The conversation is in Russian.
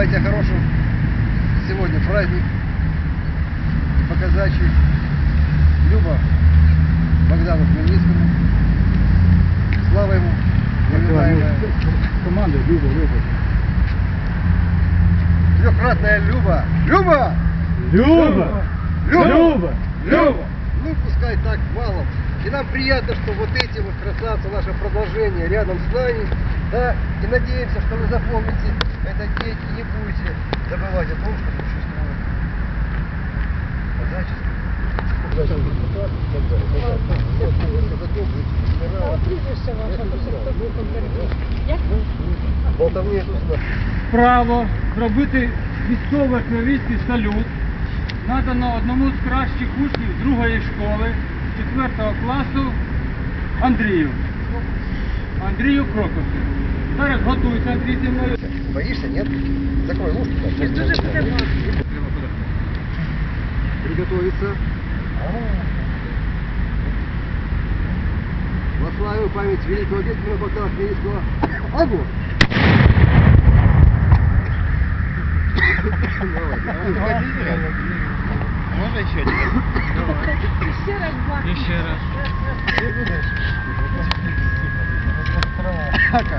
Желаю тебе хорошего сегодня праздник показачий. Люба Богдану Хмельницкому. Слава ему. Невинаемая. Команда Люба, Люба. Трехкратная Люба. Люба! Люба! Люба! Люба! Люба! Ну, пускай так валом. И нам приятно, что вот эти вот красавцы, наше продолжение рядом с нами. Да, и надеемся, что вы запомните день и не будете забывать о том, что существует казачество. Болтовні. Право зробити військовий кровістий салют надано одному з кращих учнів другої школи 4 класу Андрію. Андрію Крокосу. Зараз готується Андрій зі мною. Боишься, нет? Закрой ушки. Приготовиться. Во славу память великого деятеля Богдана Хмельницкого. Огонь! Можно еще один? Ще раз два. ще раз. А как же?